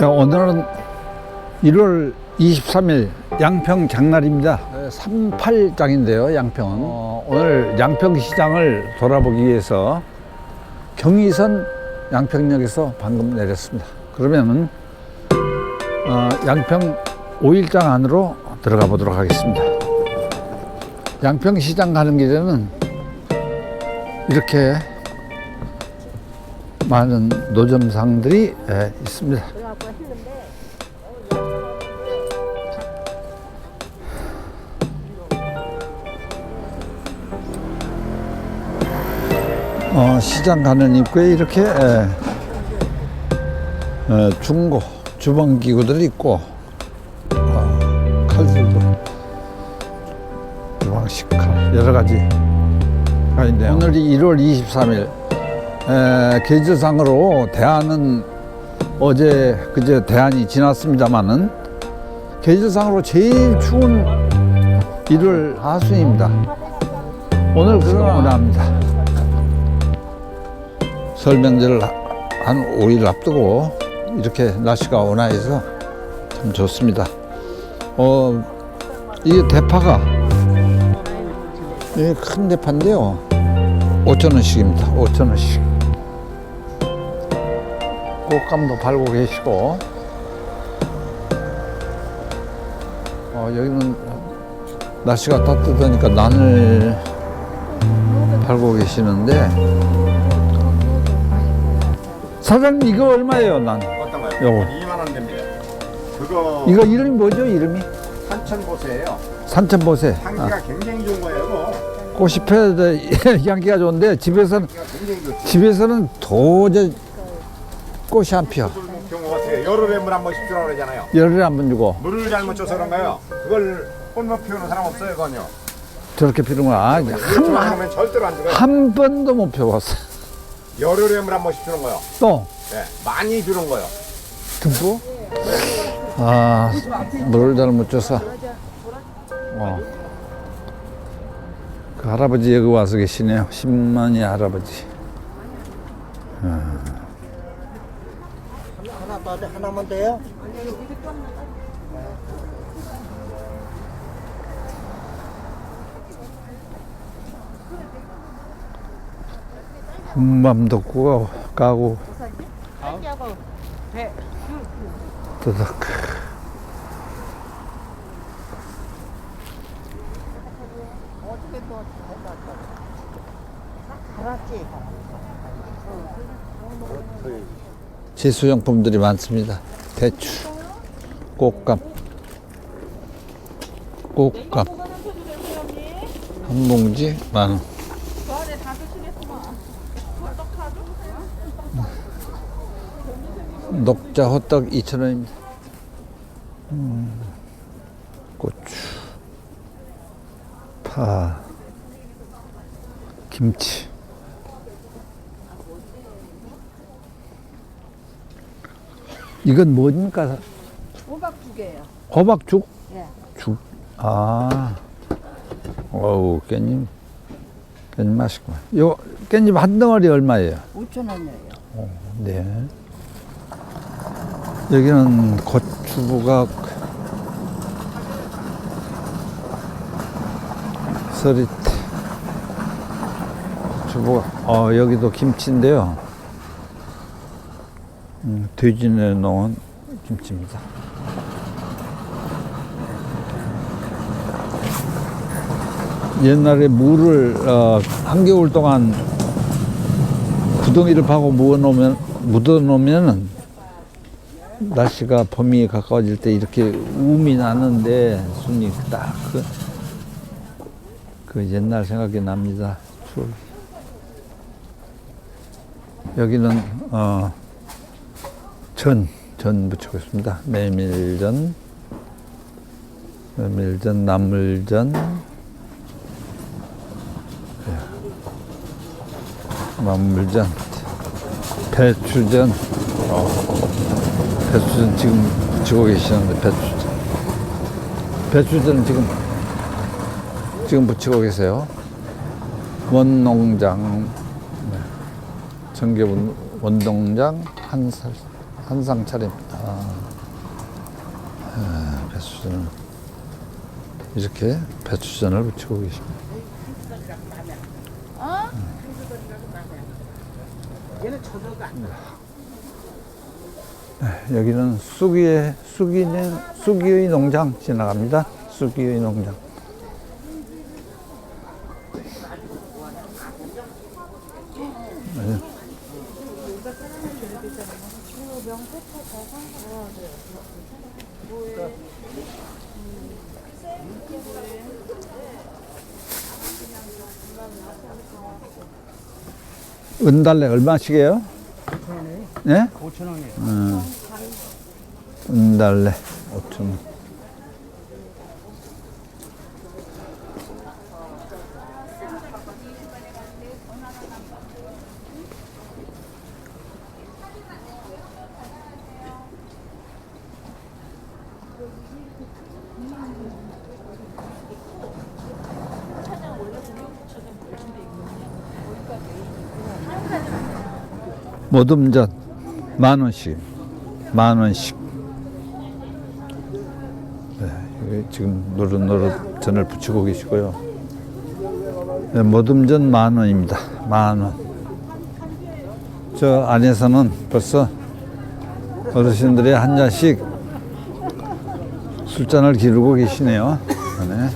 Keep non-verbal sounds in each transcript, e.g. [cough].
네, 오늘은 1월 23일 양평 장날입니다. 38장인데요, 양평은. 어, 오늘 양평 시장을 돌아보기 위해서 경의선 양평역에서 방금 내렸습니다. 그러면은 어, 양평 5일장 안으로 들어가 보도록 하겠습니다. 양평 시장 가는 길에는 이렇게 많은 노점상들이 예, 있습니다. 어, 시장 가는 입구에 이렇게 예, 어, 중고 주방 기구들이 있고 어, 칼들도 주방식 칼 여러 가지가 있네요. 오늘이 1월 23일 에, 계절상으로 대안은 어제 그제 대안이 지났습니다만은 계절상으로 제일 추운 1월 하순입니다. 오늘 그러나 온화합니다. 설 명절을 한 5일 앞두고 이렇게 날씨가 온화해서 참 좋습니다. 어, 이게 대파가 큰 대파인데요. 5천원씩입니다. 5천원씩. 꽃감도 팔고 계시고, 어, 여기는 날씨가 따뜻하니까 난을 팔고 계시는데, 사장님 이거 얼마예요, 난? 어떤 거요? 요거. 2만 원 됩니다. 그거 이거 이름이 뭐죠, 이름이? 산천보세예요. 산천보세. 향기가 아, 굉장히 좋은 거예요. 이거. 꽃이 펴도 [laughs] 향기가 좋은데, 집에서는, 향기가 굉장히 좋죠. 집에서는 도저히 꽃이 안 피어. 같아요. 열흘에 물 한 번씩 주라고 그러잖아요. 열흘에 한 번 주고, 물을 잘못 줘서 그런가요? 그걸 꽃못 피우는 사람 없어요, 그건요. 저렇게 피는 거야. 한, 한. 한 번도 못 펴봤어. 열흘에 물한 번씩 주는 거요. 또, 네, 많이 주는 거요. 듬뿍? 아, 물을 잘 못 줘서. 어. 그 할아버지 여기 와서 계시네요. 신만이 할아버지. 하나 더 돼? 하나만 돼요? 군밤도 구워 까고 뜨덕 알았지? 제수용품들이 많습니다. 대추, 꽃감, 꽃감 한 봉지 만 원. 녹 자 호떡 2,000원입니다. 음, 고추, 파, 김치. 이건 뭡니까? 호박두개예요. 호박죽? 예. 죽. 아. 어우, 깻잎. 깻잎 맛있구만. 요, 깻잎 한 덩어리 얼마예요? 5천 원이에요. 네. 여기는 고추부각 서리태 고추부각 어 여기도 김치인데요. 음, 돼지내 놓은 김치입니다. 옛날에 물을 어, 한겨울 동안 구덩이를 파고 묻어놓으면, 묻어놓으면은 날씨가 봄이 가까워질 때 이렇게 음이 나는데 순이 딱 그, 그 옛날 생각이 납니다. 추억. 여기는 어, 전, 전 붙이고 있습니다. 메밀전, 메밀전, 나물전, 만물전, 배추전, 어, 배추전 지금 붙이고 계시는데 배추전. 배추전은 지금 지금 붙이고 계세요. 원농장, 네. 정계원 원농장 한살 한상 차례입니다. 아, 배추전을 이렇게 배추전을 붙이고 계십니다. 네, 여기는 쑥이의 쑥이의 쑥이의 농장 지나갑니다. 쑥이의 농장. 네. 은달래 얼마씩이에요? 5천원이요. 예? 5천 원이요. 은달래 5천 원. 모듬전 만 원씩 만 원씩. 네, 지금 노릇노릇 전을 붙이고 계시고요. 네, 모듬전 만 원입니다. 만 원 저 안에서는 벌써 어르신들이 한 잔씩 술잔을 기르고 계시네요. 네.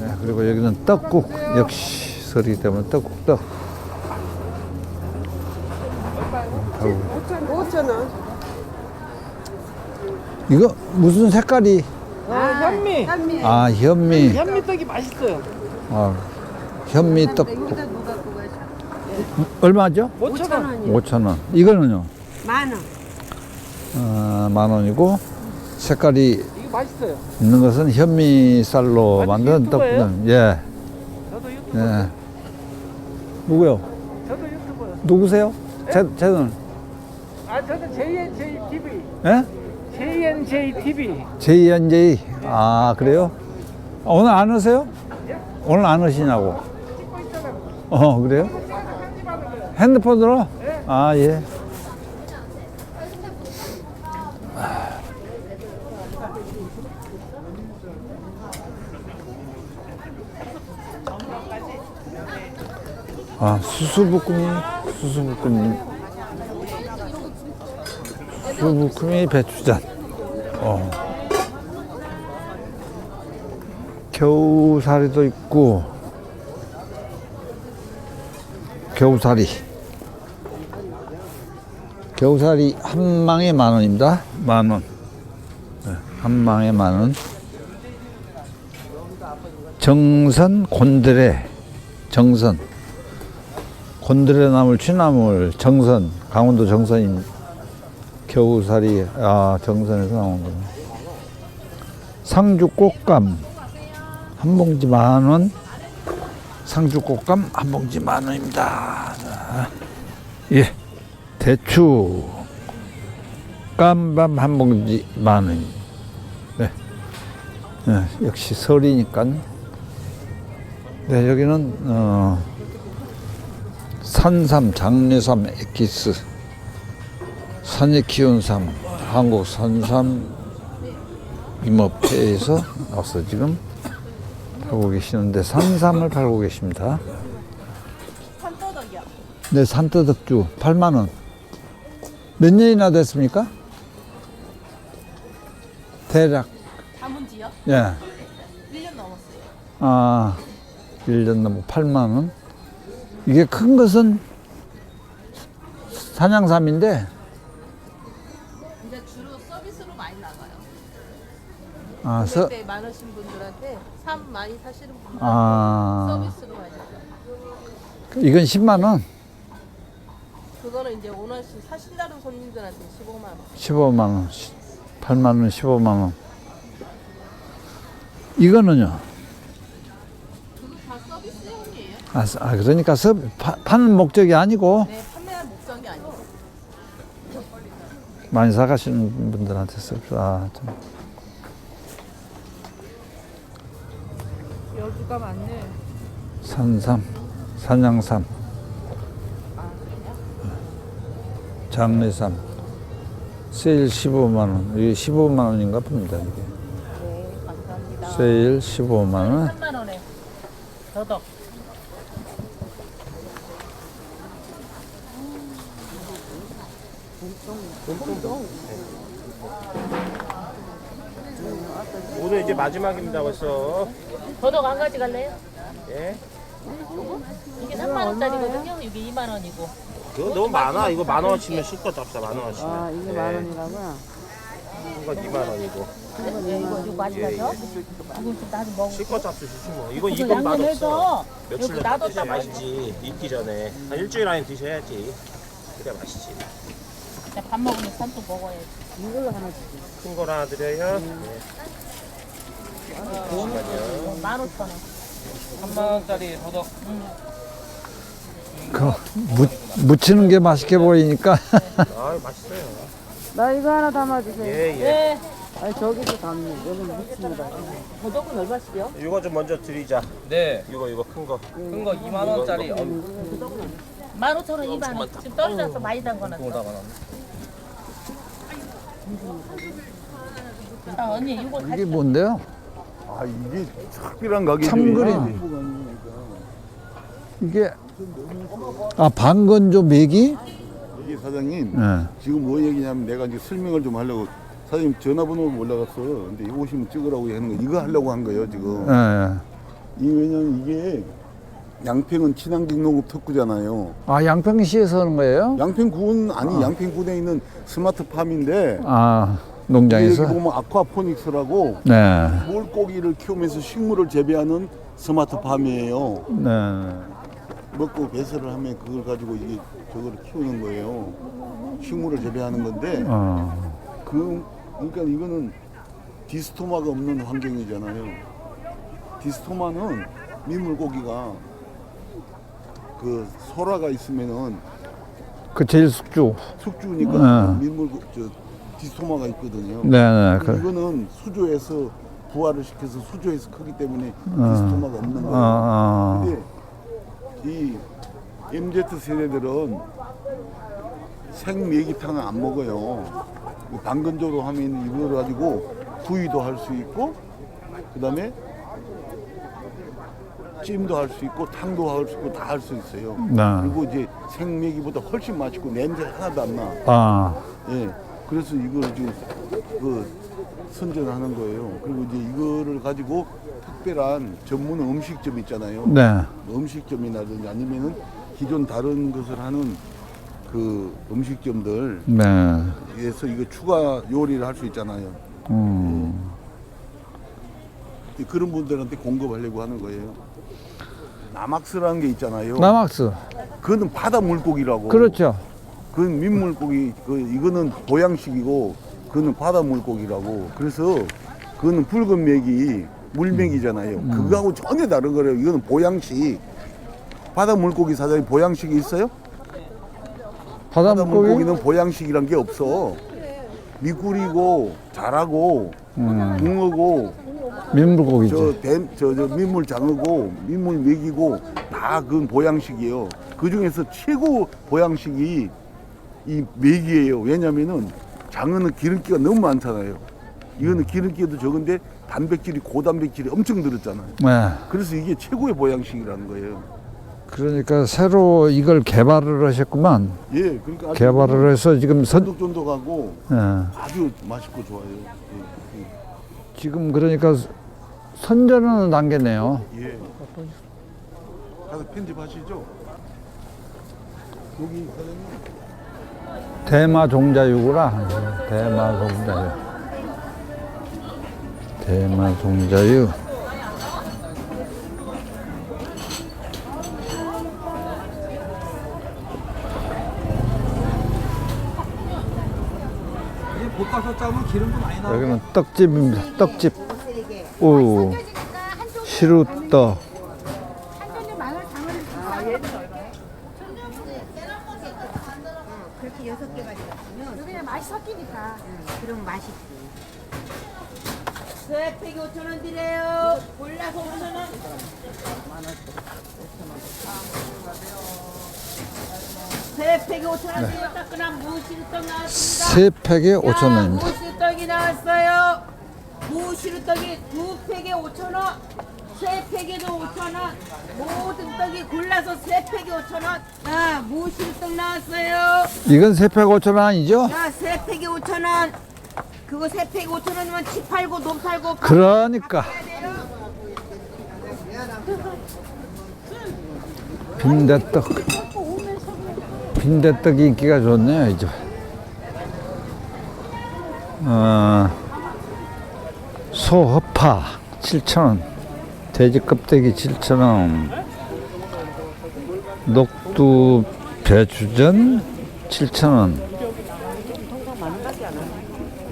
네, 그리고 여기는 떡국 역시 설이기 때문에 떡국 떡 5,000원. 이거 무슨 색깔이 아, 현미. 아 현미 현미 떡이 맛있어요. 아, 현미 떡 얼마죠? 5,000원. 5천 원. 이거는요? 만 원. 어, 만 원이고 색깔이 이거 맛있어요. 있는 것은 현미쌀로 아니, 만든 유튜버예요? 떡. 예. 저도. 예. 누구요? 저도 유튜버요. 누구세요? 제, 제는 아, 저도 JNJ TV. 예? JNJ TV. JNJ. 아, 그래요? 아, 오늘 안 오세요? 오늘 안 오시냐고. 어, 그래요? 핸드폰으로? 아, 예. 아, 수수부꾸미, 수수부꾸미. 수수부꾸미 배추전. 어. 겨우사리도 있고 겨우사리 겨우사리 한 망에 만 원입니다. 만 원. 네, 한 망에 만 원. 정선 곤드레 정선. 곤드레 나물 취나물 정선. 강원도 정선인 겨우사리 아 정선에서 나온 거네 상주 꽃감 한 봉지 만 원. 상주 꽃감 한 봉지 만 원입니다. 자, 예. 대추 깜밤 한 봉지 만 원. 네. 네. 역시 설이니까. 네, 여기는 어, 산삼, 장례삼, 엑기스, 산에 키운 삼, 한국 산삼 임업회에서 나와서 지금 팔고 계시는데 산삼을 팔고 계십니다. 산떠덕이요? 네, 산떠덕주 8만 원. 몇 년이나 됐습니까? 대략. 다문지요? 예. 1년 넘었어요. 아, 1년 넘고 8만 원. 이게 큰 것은 산양삼인데, 아, 서, 많으신 분들한테 삶 많이 사시는 분들 아, 서비스로 나가요. 이건 10만 원, 그거는 이제 원하시 사신다는 손님들한테 15만 원. 15만 원, 8만 원, 15만 원. 이거는요? 그거 다 서비스용이에요. 아, 서- 아, 그러니까 서, 파, 파는 목적이 아니고 네, 판매할 목적이 아니고. 많이 사가시는 분들한테 서, 아, 좀. 여주가 많네. 산삼, 산양삼, 장례삼, 세일 15만 원. 이게 15만 원인가 봅니다. 이게. 네, 감사합니다. 세일 15만 원. 3만 원에 더덕. 오늘 이제 마지막입니다 벌써. 더덕 한 가지 갈래요? 예. 이게 3만 원짜리거든요. 이게 2만 원이고. 그거 너무 많아. 이거 만 원어치면 실컷 잡사 만 원어치면. 아, 이게 만 원이라고요? 이건 2만 원이고. 예, 이거 이거 맛있어서. 이거 좀 나도 먹어. 실컷 잡수시지 뭐. 이건 이건 맛없어. 며칠 여기 드셔야. 맛있지. 익기 전에 한 일주일 안에 드셔야지. 그래 맛있지. 밥 먹으면 산또 먹어야지. 이걸로 하나 주세요. 큰 걸 하나 드려요. 네. 어, 15,000원. 3만 원짜리 더덕. 그 무, 무치는 게 맛있게 보이니까 [laughs] 아 맛있어요. 나 이거 하나 담아주세요. 예 예. 네. 아니, 저기도 담네. 여기 묻습니다. 더덕은 얼마씩이요? 이거 좀 먼저 드리자. 네. 이거 이거 큰 거. 큰 거 2만 원짜리. 어, 15,000원, 2만 원. 지금 떨어져서 많이 담궈놨어. 만 원. 자, 언니 이거 이게 같이 뭔데요? 아 이게 특별한 가격이 참그림. 이게 아 방건조 메기? 이게 사장님 네. 지금 뭐 얘기냐면 내가 이제 설명을 좀 하려고 사장님 전화번호가 올라갔어 근데 이거 오시면 찍으라고 하는 거 이거 하려고 한 거예요 지금 네. 이 왜냐면 이게 양평은 친환경 농업 특구잖아요 아 양평시에서 하는 거예요? 양평군 아니 양평군에 있는 스마트팜인데 아 농장에서? 보면 아쿠아포닉스라고 네. 물고기를 키우면서 식물을 재배하는 스마트팜이에요 네. 먹고 배설을 하면 그걸 가지고 이게 저거를 키우는 거예요. 식물을 재배하는 건데 어. 그 그러니까 이거는 디스토마가 없는 환경이잖아요. 디스토마는 민물고기가 그 소라가 있으면은 그 제일 숙주. 숙주니까 네. 민물고 저 디스토마가 있거든요. 네네. 근데 그, 이거는 수조에서 부화를 시켜서 수조에서 크기 때문에 어. 디스토마가 없는 거예요. 아, 아. 근데 이 MZ 세대들은 생메기탕을 안 먹어요. 당근조로 하면 이걸 가지고 구이도 할 수 있고, 그 다음에 찜도 할 수 있고, 탕도 할 수 있고, 다 할 수 있어요. 네. 그리고 이제 생메기보다 훨씬 맛있고 냄새 하나도 안 나. 아. 예. 그래서 이걸 지금 그 선전하는 거예요. 그리고 이제 이거를 가지고 특별한 전문 음식점 있잖아요. 네. 음식점이라든지 아니면은 기존 다른 것을 하는 그 음식점들 네. 에서 이거 추가 요리를 할 수 있잖아요. 음. 그런 분들한테 공급하려고 하는 거예요. 나막스라는 게 있잖아요. 남악스. 그거는 바다 물고기라고. 그렇죠. 그건 민물고기, 그 이거는 보양식이고, 그거는 바다 물고기라고. 그래서 그거는 붉은 맥이 물맥이잖아요. 그거하고 전혀 다른 거래요. 이거는 보양식. 바다 물고기 사장님 보양식이 있어요? 바다 바다 물고기? 물고기는 보양식이란 게 없어. 미꾸리고 자라고 음. 붕어고 민물고기지. 저, 댐, 저, 저 민물 장어고 민물 맥이고 다 그건 보양식이에요. 그 중에서 최고 보양식이 이 맥이에요. 왜냐면은 장어는 기름기가 너무 많잖아요. 이거는 기름기도 적은데 단백질이 고단백질이 엄청 들었잖아요. 네. 그래서 이게 최고의 보양식이라는 거예요. 그러니까 새로 이걸 개발을 하셨구만. 예, 그러니까 아주 개발을 해서 지금 선, 쫀득쫀득하고 예. 아주 맛있고 좋아요. 예, 예. 지금 그러니까 선전하는 단계네요. 예. 가서 편집하시죠. 여기 사장님. 대마 종자유구나. 대마 종자유. 대마 종자유. 여기는 떡집입니다. 떡집. 오. 시루떡. 그렇게 여섯 개 가져갔으면 그냥 맛이 섞이니까 그럼 맛있지. 스웩팩이 5,000원 드려요. 골라서 5,000원. 세 팩에 5천 원이에요. 따끈한 무시루떡 나왔습니다. 세 팩에 5천 원입니다. 무시루떡이 나왔어요. 무시루떡이 두 팩에 5천 원. 세 팩에도 5천 원. 모든 떡이 골라서 세 팩에 5천 원. 자, 무시루떡 나왔어요. 이건 세팩 5천 원 아니죠? 자, 세 팩에 5천 원. 그거 세 팩에 5천 원이면 치 팔고 논 팔고 그러니까 빈대떡 빈대떡 인기가 좋네요 이제 어, 소허파 7,000원 돼지 껍데기 7,000원 녹두 배추전 7,000원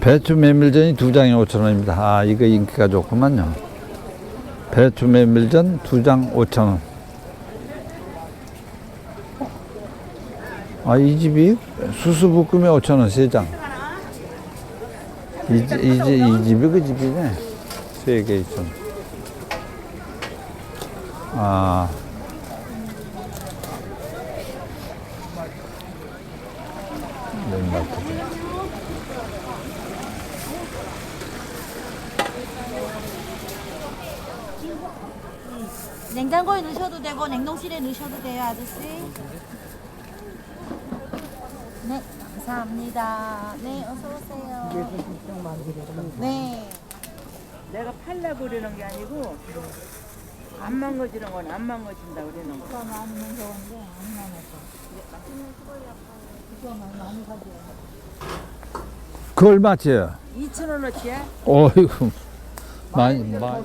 배추 메밀전이 두 장에 5,000원입니다. 아, 이거 인기가 좋구만요. 배추 메밀전 두 장 5,000원. 아, 이 집이 수수부꾸미 5,000원 세 장. 이, 집- 이, 집- 이 집이 그 집이네. 세개 있어. 아. 맨마트. 냉장고에 넣으셔도 되고 냉동실에 넣으셔도 돼요, 아저씨. 네, 감사합니다. 네, 어서 오세요. 네. 내가 팔라 그러는 게 아니고 안 망가지는 건 안 망가진다 그러는 거. 그 얼마치예요? 2천 원어치야? 어이구 많이 많이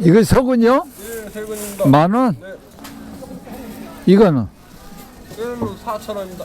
이거 서군요? 네, 세근입니다. 만 원? 네. 이거는 얘는 4,000원입니다.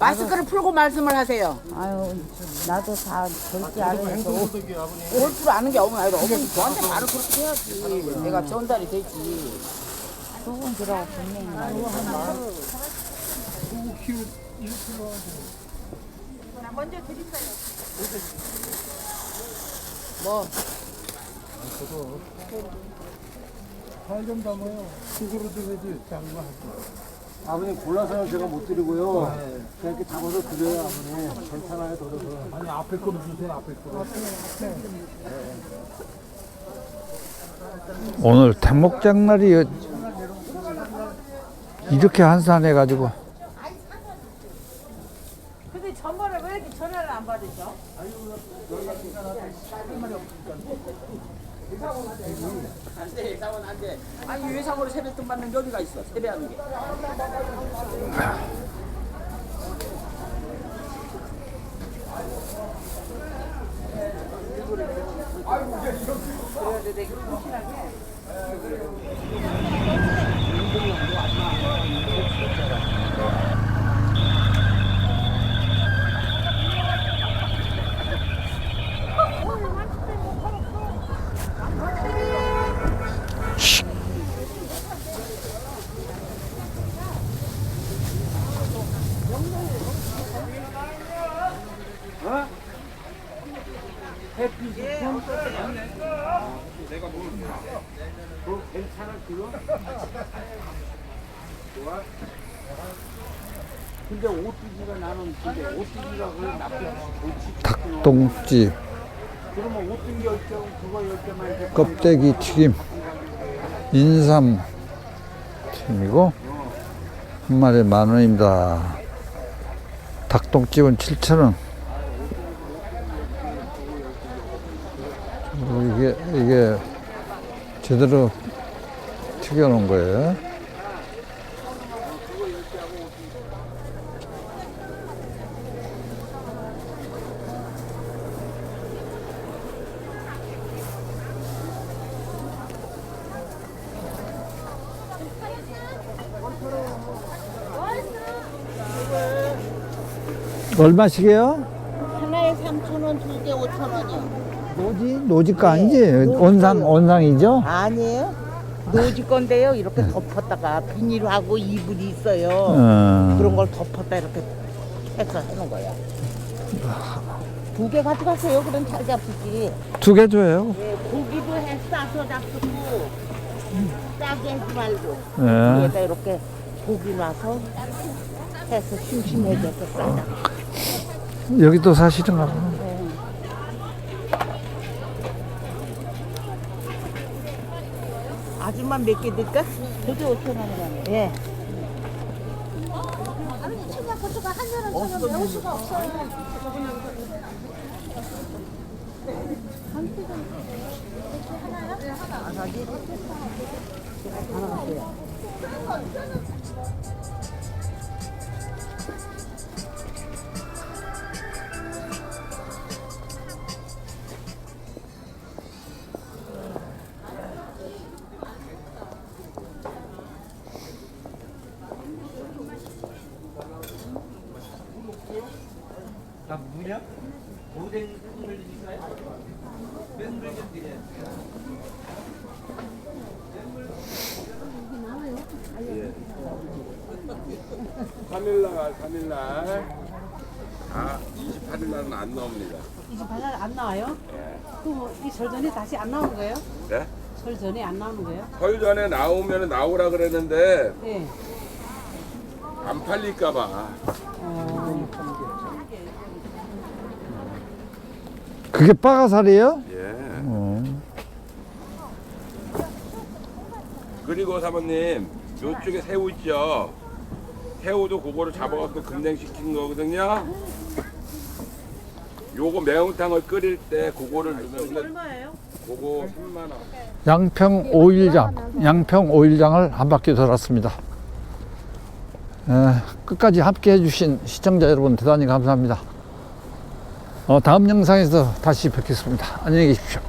마스크를 풀고 말씀을 하세요. 아유 나도 다 절대 알면서 올 줄 아는 게 어머니 아니라 어머니 저한테 말을 그렇게 해야지. 내가 전달이 되지. 두근 줄하고 분명히 말이야. 뭐? 아 버님 골라서는 제가 못 드리고요. 그냥 이렇게 잡아서 드려요, 아버님. 괜찮아요, 덜어서. 아니, 앞에 거로 주세요, 앞에 거로. 오늘 태목장날이 이렇게 한산해 가지고 근데 전번에 왜 이렇게 전화를 안 받으셔? 안돼 예상은 안돼. 아니 외상으로 세뱃돈 받는 여기가 있어. 세배하는 게. 근데 오뚜기가 나는 근데 오뚜기가 그걸 나쁘지 좋지. 닭똥집 껍데기 튀김 인삼 튀김이고 한 마리에 만 원입니다. 닭똥집은 7천 원. 그리고 이게 이게 제대로 튀겨 놓은 거예요. 얼마씩이에요? 하나에 3,000원, 두 개 5,000원이요. 노지? 노지가 아니지? 온상, 온상이죠? 아니에요. 노지 건데요. 이렇게 덮었다가 비닐하고 이불이 있어요. 어. 그런 걸 덮었다 이렇게 해서 하는 거야. 두개 가져가세요. 그럼 잘 잡수지. 두 개 줘요. 예, 고기도 해 싸서 잡수고 싸게 하지 말고 예. 위에다 이렇게 고기 놔서 해서 심심해져서 싸자. 여기 또 사실은가 봐. 아줌마 몇 개 드릴까? 두개 5,000원이라네. 예. 아버님 청양 고추가 한 잔은 저는 매울 수가 없어요. 삼일날 3일날 아 28일날은 안 나옵니다 28일 안 나와요? 그럼 이 설 전에 다시 안 나오는 거예요? 네? 설 전에 안 나오는 거예요? 설 전에 나오면 나오라 그랬는데 네. 안 팔릴까봐 그게 빠가살이에요? 예 어. 그리고 사모님 요쪽에 새우 있죠 새우도 그거를 잡아갖고 금냉시킨 거거든요 요거 매운탕을 끓일 때 그거를 넣으면 얼마예요? 그거 3만 원 양평 오일장 양평 오일장을한 바퀴 돌았습니다. 에, 끝까지 함께 해주신 시청자 여러분 대단히 감사합니다. 어, 다음 영상에서 다시 뵙겠습니다. 안녕히 계십시오.